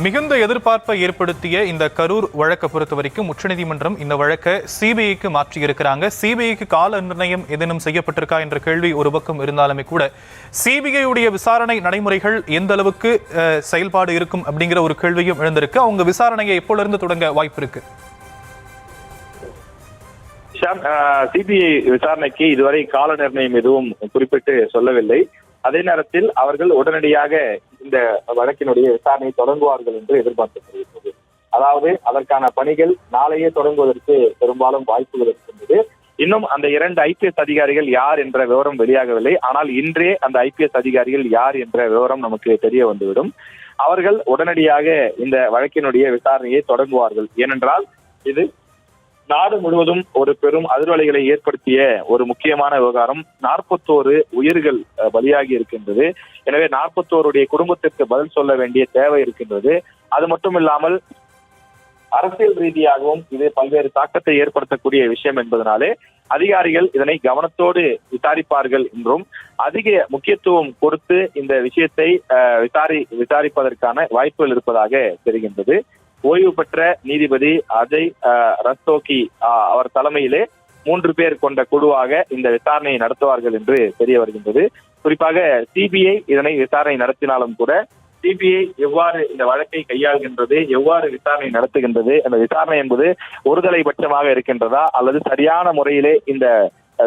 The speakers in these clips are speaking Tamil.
மிகுந்த எதிர்பார்ப்பை ஏற்படுத்திய இந்த கரூர் வழக்கை பொறுத்த வரைக்கும் உச்சநீதிமன்றம் இந்த வழக்கை சிபிஐக்கு மாற்றியிருக்கிறாங்க. சிபிஐக்கு கால நிர்ணயம் ஏதேனும் செய்யப்பட்டிருக்கா என்ற கேள்வி ஒரு பக்கம் இருந்தாலுமே கூட சிபிஐ உடைய விசாரணை நடைமுறைகள் எந்த அளவுக்கு செயல்பாடு இருக்கும் அப்படிங்கிற ஒரு கேள்வியும் எழுந்திருக்கு. அவங்க விசாரணையை எப்போலிருந்து தொடங்க வாய்ப்பு இருக்கு? சிபிஐ விசாரணைக்கு இதுவரை கால நிர்ணயம் எதுவும் குறிப்பிட்டு சொல்லவில்லை. அதே நேரத்தில் அவர்கள் உடனடியாக இந்த வழக்கினுடைய விசாரணையை தொடங்குவார்கள் என்று எதிர்பார்க்கப்படுகிறது அதாவது அதற்கான பணிகள் நாளையே தொடங்குவதற்கு பெரும்பாலும் வாய்ப்புகள் இருக்கின்றது. இன்னும் அந்த இரண்டு ஐபிஎஸ் அதிகாரிகள் யார் என்ற விவரம் வெளியாகவில்லை. ஆனால் இன்றே அந்த ஐபிஎஸ் அதிகாரிகள் யார் என்ற விவரம் நமக்கு தெரிய வந்துவிடும். அவர்கள் உடனடியாக இந்த வழக்கினுடைய விசாரணையை தொடங்குவார்கள். ஏனென்றால் இது நாடு முழுவதும் ஒரு பெரும் அதிர்வலைகளை ஏற்படுத்திய ஒரு முக்கியமான விவகாரம் நாற்பத்தோரு உயிர்கள் பலியாகி இருக்கின்றது. எனவே நாற்பத்தோருடைய குடும்பத்திற்கு பதில் சொல்ல வேண்டிய தேவை இருக்கின்றது. அது மட்டும் இல்லாமல் அரசியல் ரீதியாகவும் இது பல்வேறு தாக்கத்தை ஏற்படுத்தக்கூடிய விஷயம் என்பதனாலே அதிகாரிகள் இதனை கவனத்தோடு விசாரிப்பார்கள் என்றும் அதிக முக்கியத்துவம் கொடுத்து இந்த விஷயத்தை அஹ், விசாரி விசாரிப்பதற்கான வாய்ப்புகள் இருப்பதாக தெரிகின்றது. ஓய்வு பெற்ற நீதிபதி அஜய் அஹ், ரஸ்தோகி அவர் தலைமையிலே மூன்று பேர் கொண்ட குழுவாக இந்த விசாரணையை நடத்துவார்கள் என்று தெரிய வருகின்றது குறிப்பாக சிபிஐ இதனை விசாரணை நடத்தினாலும் கூட சிபிஐ எவ்வாறு இந்த வழக்கை கையாள்கின்றது எவ்வாறு விசாரணை நடத்துகின்றது அந்த விசாரணை என்பது ஒருதலை பட்சமாக இருக்கின்றதா அல்லது சரியான முறையிலே இந்த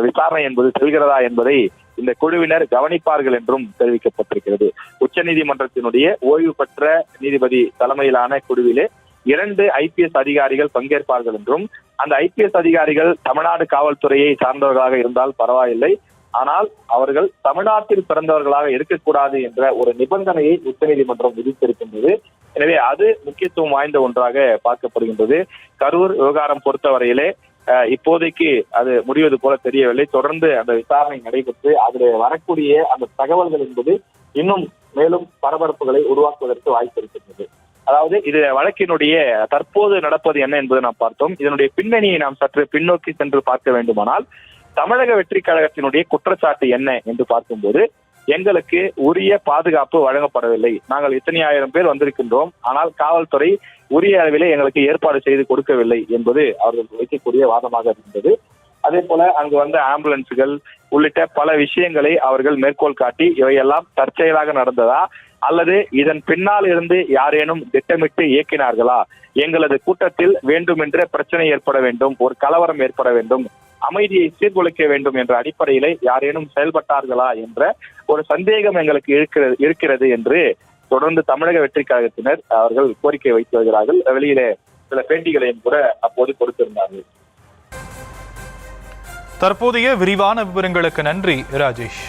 விசாரணை என்பது செல்கிறதா என்பதை இந்த குழுவினர் கவனிப்பார்கள் என்றும் தெரிவிக்கப்பட்டிருக்கிறது. உச்சநீதிமன்றத்தினுடைய ஓய்வு பெற்ற நீதிபதி தலைமையிலான குழுவிலே இரண்டு ஐபிஎஸ் அதிகாரிகள் பங்கேற்பார்கள் என்றும் அந்த ஐபிஎஸ் அதிகாரிகள் தமிழ்நாடு காவல்துறையை சார்ந்தவர்களாக இருந்தால் பரவாயில்லை. ஆனால் அவர்கள் தமிழ்நாட்டில் பிறந்தவர்களாக இருக்கக்கூடாது என்ற ஒரு நிபந்தனையை உச்சநீதிமன்றம் விதித்திருக்கின்றது. எனவே அது முக்கியத்துவம் வாய்ந்த ஒன்றாக பார்க்கப்படுகின்றது. கரூர் விவகாரம் பொறுத்தவரையிலே அஹ், இப்போதைக்கு அது முடிவது போல தெரியவில்லை. தொடர்ந்து அந்த விசாரணை நடைபெற்று அதில் வரக்கூடிய அந்த தகவல்கள் என்பது இன்னும் மேலும் பரபரப்புகளை உருவாக்குவதற்கு வாய்ப்பு இருக்கின்றது. அதாவது இது வழக்கினுடைய தற்போது நடப்பது என்ன என்பதை நாம் பார்த்தோம். இதனுடைய பின்னணியை நாம் சற்று பின்னோக்கி சென்று பார்க்க வேண்டுமானால் தமிழக வெற்றி கழகத்தினுடைய குற்றச்சாட்டு என்ன என்று பார்க்கும்போது எங்களுக்கு உரிய பாதுகாப்பு வழங்கப்படவில்லை. நாங்கள் இத்தனை ஆயிரம் பேர் வந்திருக்கின்றோம். ஆனால் காவல்துறை உரிய அளவிலே எங்களுக்கு ஏற்பாடு செய்து கொடுக்கவில்லை என்பது அவர்கள் வைக்கக்கூடிய வாதமாக இருந்தது. அதே போல அங்கு வந்த ஆம்புலன்ஸுகள் உள்ளிட்ட பல விஷயங்களை அவர்கள் மேற்கோள் காட்டி இவையெல்லாம் தற்செயலாக நடந்ததா அல்லது இதன் பின்னால் இருந்து யாரேனும் திட்டமிட்டு இயக்கினார்களா? எங்களது கூட்டத்தில் வேண்டுமென்றே பிரச்சனை ஏற்பட வேண்டும் ஒரு கலவரம் ஏற்பட வேண்டும் அமைதியை சீர்குலைக்க வேண்டும் என்ற அடிப்படையிலே யாரேனும் செயல்பட்டார்களா என்ற ஒரு சந்தேகம் எங்களுக்கு இருக்கிறது இருக்கிறது என்று தொடர்ந்து தமிழக வெற்றி கழகத்தினர் அவர்கள் கோரிக்கை வைத்து வருகிறார்கள். வெளியிலே சில பேட்டிகளையும் கூட அப்போது கொடுத்திருந்தார்கள். தற்போதைய விரிவான விவரங்களுக்கு நன்றி ராஜேஷ்.